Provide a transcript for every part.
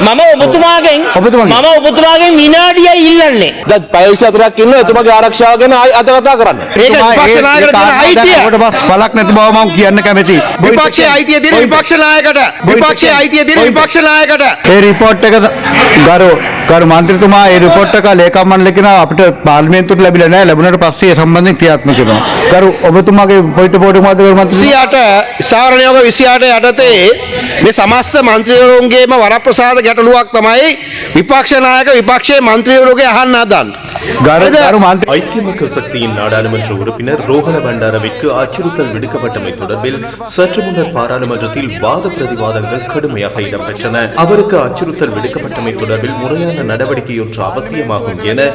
මම ඔබතුමාගෙන්. මම ඔබතුමාගෙන් විනාඩියයි ඉල්ලන්නේ. දැන් පැය 24ක් ඉන්න එතුමගේ ආරක්ෂාව ගැන අද කතා කරන්න. පලක් නැති බව මම කියන්න කැමති විපක්ෂයේ අයිතිය දෙන විපක්ෂ නායකට විපක්ෂයේ අයිතිය දෙන විපක්ෂ නායකට ඒ රිපෝට් එක ගරු ගරු මන්ත්‍රීතුමා ඒ රිපෝට් එක ලේකම් මණ්ඩලකින අපිට පාර්ලිමේන්තුවට ලැබිලා නැහැ. ලැබුණාට පස්සේ ඒ සම්බන්ධයෙන් ක්‍රියාත්මක වෙනවා. ගරු ඔබතුමාගේ පොයින්ට් පොඩි මොකද ගරු මන්ත්‍රී 28 සාරණියෝග 28 යටතේ මේ සමස්ත මන්ත්‍රීවරුන්ගේම වරප්‍රසාද ගැටලුවක් තමයි විපක්ෂ නායක විපක්ෂයේ මන්ත්‍රීවරුගේ අහන්න හදන්නේ. ஐக்கிய மக்கள் சக்தியின் நாடாளுமன்ற உறுப்பினர் ரோஹண பண்டாரவிற்கு அச்சுறுத்தல் விடுக்கப்பட்டமை தொடர்பில் சற்று முன்னர் பாராளுமன்றத்தில் வாத பிரதிவாதங்கள் கடுமையாக இடம்பெற்றன. அவருக்கு அச்சுறுத்தல் விடுக்கப்பட்டமை தொடர்பில் முறையான நடவடிக்கை அவசியமாகும் என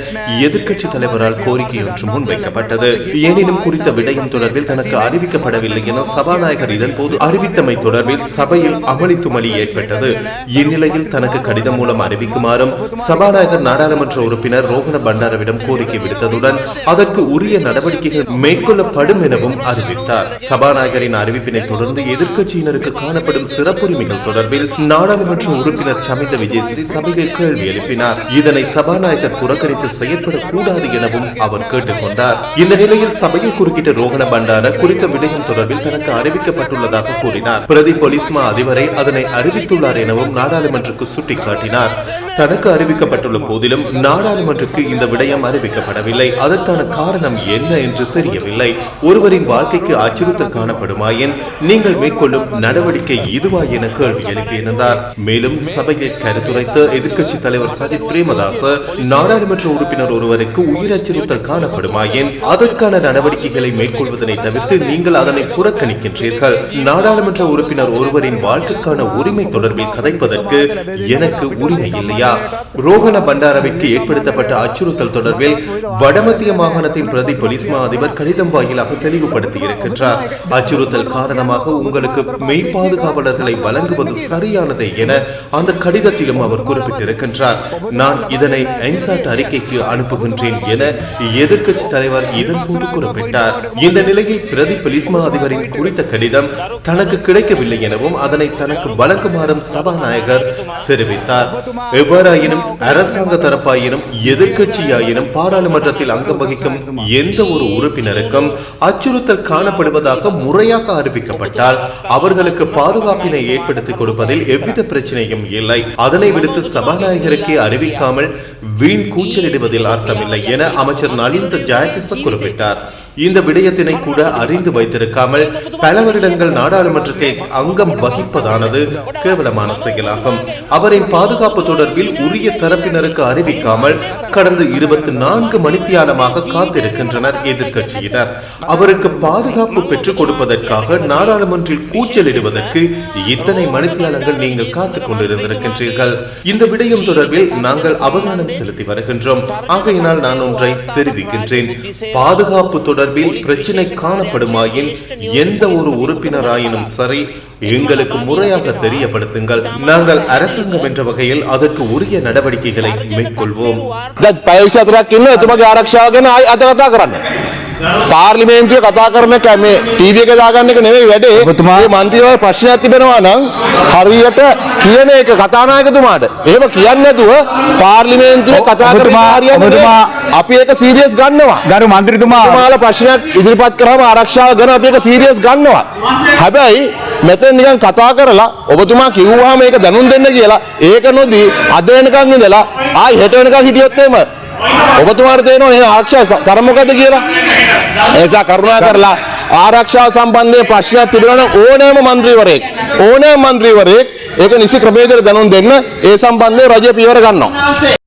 எதிர்க்கட்சி தலைவரால் கோரிக்கை முன்வைக்கப்பட்டது. எனினும் குறித்த விடயம் தொடர்பில் தனக்கு அறிவிக்கப்படவில்லை என சபாநாயகர் இதன்போது அறிவித்தமை தொடர்பில் சபையில் அமளி துமளி ஏற்பட்டது. இந்நிலையில் தனக்கு கடிதம் மூலம் அறிவிக்குமாறும் சபாநாயகர் நாடாளுமன்ற உறுப்பினர் ரோஹண பண்டார பண்டாரவிடம் கோரிக்கை விடுத்ததுடன் அதற்கு உரிய நடவடிக்கைகள் மேற்கொள்ளப்படும் எனவும் அறிவித்தார். சபாநாயகரின் அறிவிப்பினை தொடர்ந்து எதிர்க்கட்சியினருக்கு காணப்படும் சிறப்புரிமைகள் தொடர்பில் நாடாளுமன்ற உறுப்பினர் சமிந்த விஜயஸ்ரீ சபையில் கேள்வி எழுப்பினார். இதனை சபாநாயகர் புறக்கணித்து செயற்படக்கூடாது எனவும் அவர் கேட்டுக்கொண்டார். இந்த நிலையில் சபையில் குறுக்கிட்ட ரோஹண பண்டார குறித்த விடயம் தொடர்பில் தனக்கு அறிவிக்கப்பட்டுள்ளதாக கூறினார். பிரதி போலீஸ் மா அதிபரை அதனை அறிவித்துள்ளார் எனவும் நாடாளுமன்றக்கு சுட்டிக்காட்டினார். தனக்கு அறிவிக்கப்பட்டுள்ள போதிலும் நாடாளுமன்றக்கு இந்த விடயம் அறிவிக்கப்படவில்லை. அதற்கான காரணம் என்ன என்று தெரியவில்லை. ஒருவரின் வாழ்க்கைக்கு அச்சுறுத்தல் காணப்படுமாயின் நீங்கள் மேற்கொள்ளும் நடவடிக்கை இதுவா என கேள்வி எழுப்பியிருந்தார் மேலும் சபையில் கருத்துரைத்த எதிர்க்கட்சி தலைவர் சஜித் பிரேமதாச நாடாளுமன்ற உறுப்பினர் ஒருவருக்கு உயிர் அச்சுறுத்தல் காணப்படுமாயின் அதற்கான நடவடிக்கைகளை மேற்கொள்வதனை தவிர்த்து நீங்கள் அதனை புறக்கணிக்கின்றீர்கள். நாடாளுமன்ற உறுப்பினர் ஒருவரின் வாழ்க்கைக்கான உரிமை தொடர்பில் கதைப்பதற்கு எனக்கு உரிமை இல்லையா? ரோகண பண்டாரவிற்கு ஏற்படுத்தப்பட்ட அச்சுறுத்தல் தொடர்பில் வடமத்திய மாகாணத்தின் பிரதி போலீஸ் மா அதிபர் கடிதம் வாயிலாக தெளிவுபடுத்தியிருக்கின்றார் அச்சுறுத்தல் காரணமாக உங்களுக்கு மெய் பாதுகாவலர்களை வழங்குவது சரியானதே என அந்த கடிதத்திலும் அவர் குறிப்பிட்டிருக்கின்றார். நான் இதனை என்சாட் அறிக்கைக்கு அனுப்புகின்றேன் என எதிர்க்கட்சி தலைவர் இதன் போது குறிப்பிட்டார். இந்த நிலையில் பிரதி போலீஸ் அதிபரின் குறித்த கடிதம் தனக்கு கிடைக்கவில்லை எனவும் அதனை தனக்கு வழங்குமாறும் சபாநாயகர் தெரிவித்தார். எவ்வாறாயினும் அரசாங்க தரப்பாயினும் எதிர்க்கட்சியாயினும் பாராளுமன்றத்தில் அங்கம் வகிக்கும் எந்த ஒரு உறுப்பினருக்கும் அச்சுறுத்தல் காணப்படுவதாக முறையாக அறிவிக்கப்பட்டால் அவர்களுக்கு பாதுகாப்பினை ஏற்படுத்திக் கொடுப்பதில் எவ்வித பிரச்சனையும் இல்லை. அதனை விடுத்து சபாநாயகருக்கே அறிவிக்காமல் வீண் கூச்சலிடுவதில் அர்த்தமில்லை என அமைச்சர் நலிந்த ஜெயதிச குறிப்பிட்டார். இந்த விடயத்தினை கூட அறிந்து வைத்திருக்காமல் பல வருடங்கள் நாடாளுமன்றத்தில் அங்கம் வகிப்பதானது கேவலமான செயலாகும். அவரின் பாதுகாப்பு தொடர்பில் உரிய தரப்பினருக்கு அறிவிக்காமல் கடந்த இருபத்தி நான்கு மணித்தியாலமாக காத்திருக்கின்றனர் எதிர்கட்சியினர் அவருக்கு பாதுகாப்பு பெற்றுக் கொடுப்பதற்காக நாடாளுமன்றில் கூச்சலிடுவதற்கு இத்தனை மணித்தியாலங்கள் நீங்கள் காத்துக் கொண்டிருந்திருக்கின்றீர்கள். இந்த விடயம் தொடர்பில் நாங்கள் அவதானம் செலுத்தி வருகின்றோம். ஆகையினால் நான் ஒன்றை தெரிவிக்கின்றேன். பாதுகாப்பு தொடர்பில் பிரச்சினை காணப்படுமாயின் எந்த ஒரு உறுப்பினராயினும் சரி எங்களுக்கு முறையாக தெரியப்படுத்துங்கள் நாங்கள் அரசாங்கம் என்ற வகையில் அதற்கு உரிய நடவடிக்கைகளை மேற்கொள்வோம் දැන් පැය 24ක් ඉන්න එතුමගේ ආරක්ෂාව ගැන ආයි අද කතා කරන්න. පාර්ලිමේන්තුවේ කතා කරන එක මේ ටීවී එක දාගන්න එක නෙවෙයි වැඩේ. මේ මන්ත්‍රීවරු ප්‍රශ්නයක් තිබෙනවා නම් හරියට කියන එක කතානායකතුමාට. එහෙම කියන්නේ නැතුව පාර්ලිමේන්තුවේ කතා කරන ඔබතුමා- අපි ඒක සීරියස් ගන්නවා. ගරු මන්ත්‍රීතුමා ඔබතුමාලා ප්‍රශ්නයක් ඉදිරිපත් කරාම ආරක්ෂාව ගැන අපි ඒක සීරියස් ගන්නවා. හැබැයි මෙතන නිකන් කතා කරලා ඔබතුමා කිව්වහම මේක දැනුම් දෙන්න කියලා ඒක නොදී අද වෙනකන් ඉඳලා ආයි හෙට වෙනකන් හිටියොත් එහෙම ඔබතුමාට තේරෙනවා එහෙනම් ආරක්ෂාව තරම මොකද කියලා? එසා කරුණා කරලා ආරක්ෂාව සම්බන්ධයෙන් ප්‍රශ්නයක් තිබුණා නම් ඕනෑම മന്ത്രിවරයෙක් ඕනෑම മന്ത്രിවරයෙක් ඒක නිසි ක්‍රමයකට දැනුම් දෙන්න ඒ සම්බන්ධයෙන් රජය පියවර ගන්නවා.